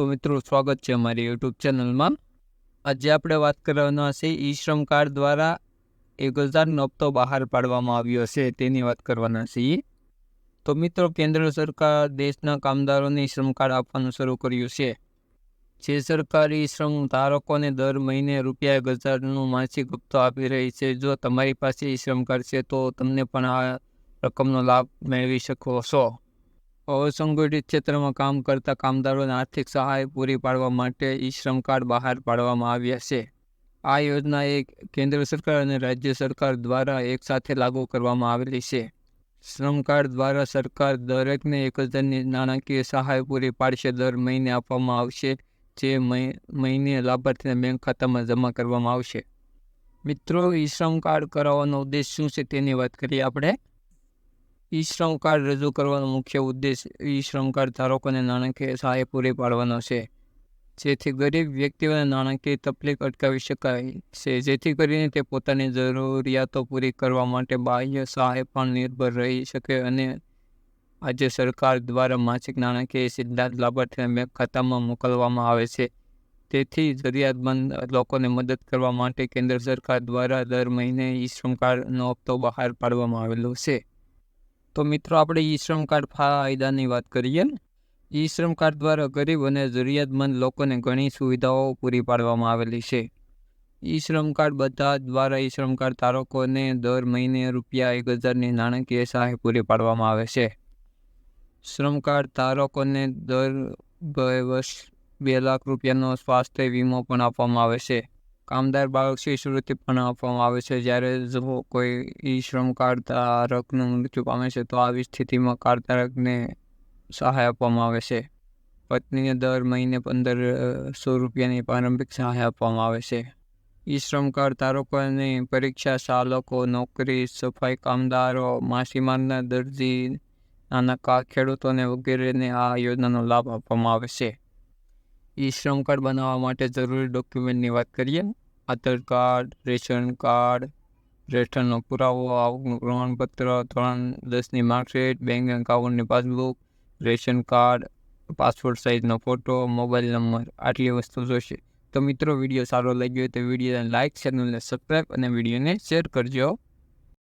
તો મિત્રો, સ્વાગત છે અમારી યુટ્યુબ ચેનલમાં. આજે આપણે વાત કરવાના છે ઈ શ્રમ કાર્ડ દ્વારા એક હજારનો હપ્તો બહાર પાડવામાં આવ્યો છે, તેની વાત કરવાના છીએ. તો મિત્રો, કેન્દ્ર સરકાર દેશના કામદારોને શ્રમ કાર્ડ આપવાનું શરૂ કર્યું છે. જે સરકારી શ્રમ ધારકોને દર મહિને રૂપિયા એક હજારનું માસિક હપ્તો આપી રહી છે. જો તમારી પાસે ઈ શ્રમ કાર્ડ છે, તો તમને પણ આ રકમનો લાભ મેળવી શકો છો. અસંગઠિત ક્ષેત્રમાં કામ કરતા કામદારોને આર્થિક સહાય પૂરી પાડવા માટે ઈ શ્રમ કાર્ડ બહાર પાડવામાં આવ્યા છે. આ યોજના એક કેન્દ્ર સરકાર અને રાજ્ય સરકાર દ્વારા એકસાથે લાગુ કરવામાં આવેલી છે. શ્રમ કાર્ડ દ્વારા સરકાર દરેકને એક હજારની નાણાકીય સહાય પૂરી પાડશે દર મહિને આપવામાં આવશે, જે મહિને લાભાર્થીના બેંક ખાતામાં જમા કરવામાં આવશે. મિત્રો, ઈ શ્રમ કાર્ડ કરાવવાનો ઉદ્દેશ શું છે તેની વાત કરીએ આપણે? ઈ શ્રમ કાર્ડ રજૂ કરવાનો મુખ્ય ઉદ્દેશ ઈ શ્રમ કાર્ડ ધારકોને નાણાકીય સહાય પૂરી પાડવાનો છે. જેથી ગરીબ વ્યક્તિઓને નાણાકીય તકલીફ અટકાવી શકાય છે. જેથી કરીને તે પોતાની જરૂરિયાતો પૂરી કરવા માટે બાહ્ય સહાય પણ નિર્ભર રહી શકે અને આજે સરકાર દ્વારા માસિક નાણાકીય સિદ્ધાંત લાભાર્થીને બેંક ખાતામાં મોકલવામાં આવે છે. તેથી જરૂરિયાતમંદ લોકોને મદદ કરવા માટે કેન્દ્ર સરકાર દ્વારા દર મહિને ઈ શ્રમ કાર્ડનો હપ્તો બહાર પાડવામાં આવેલો છે. તો મિત્રો, આપણે ઈ શ્રમ કાર્ડ ફાયદાની વાત કરીએ ઈ શ્રમ કાર્ડ દ્વારા ગરીબ અને જરૂરિયાતમંદ લોકોને ઘણી સુવિધાઓ પૂરી પાડવામાં આવેલી છે. ઈ શ્રમ કાર્ડ બધા દ્વારા ઈ શ્રમ કાર્ડ ધારકોને દર મહિને રૂપિયા એક હજારની નાણાકીય સહાય પૂરી પાડવામાં આવે છે. શ્રમ કાર્ડ ધારકોને દર બે વર્ષ બે લાખ રૂપિયાનો સ્વાસ્થ્ય વીમો પણ આપવામાં આવે છે. કામદાર બાળક શિષ્યવૃત્તિ પણ આપવામાં આવે છે. જ્યારે જો કોઈ ઈ શ્રમ કાર્ડ ધારકનું મૃત્યુ પામે છે, તો આવી સ્થિતિમાં કાર્ડ ધારકને સહાય આપવામાં આવે છે. પત્નીને દર મહિને પંદર સો રૂપિયાની પ્રારંભિક સહાય આપવામાં આવે છે. ઈ શ્રમ કાર્ડ ધારકોને પરીક્ષા ચાલકો નોકરી, સફાઈ કામદારો, માછીમારના દરજી, નાના ખેડૂતોને વગેરેને આ યોજનાનો લાભ આપવામાં આવે છે. ઈ શ્રમ કાર્ડ બનાવવા માટે જરૂરી ડોક્યુમેન્ટની વાત કરીએ. આધાર કાર્ડ, રેશન કાર્ડ, રેશનનો પુરાવો, આવકનું પ્રમાણપત્ર ત્રણ દસની માર્કશીટ, બેંક એકાઉન્ટની પાસબુક, રેશન કાર્ડ, પાસપોર્ટ સાઇઝનો ફોટો, મોબાઈલ નંબર, આટલી વસ્તુ જોઈશે તો મિત્રો, વીડિયો સારો લાગ્યો તો વિડીયોને લાઇક, ચેનલને સબસ્ક્રાઈબ અને વિડીયોને શેર કરજો.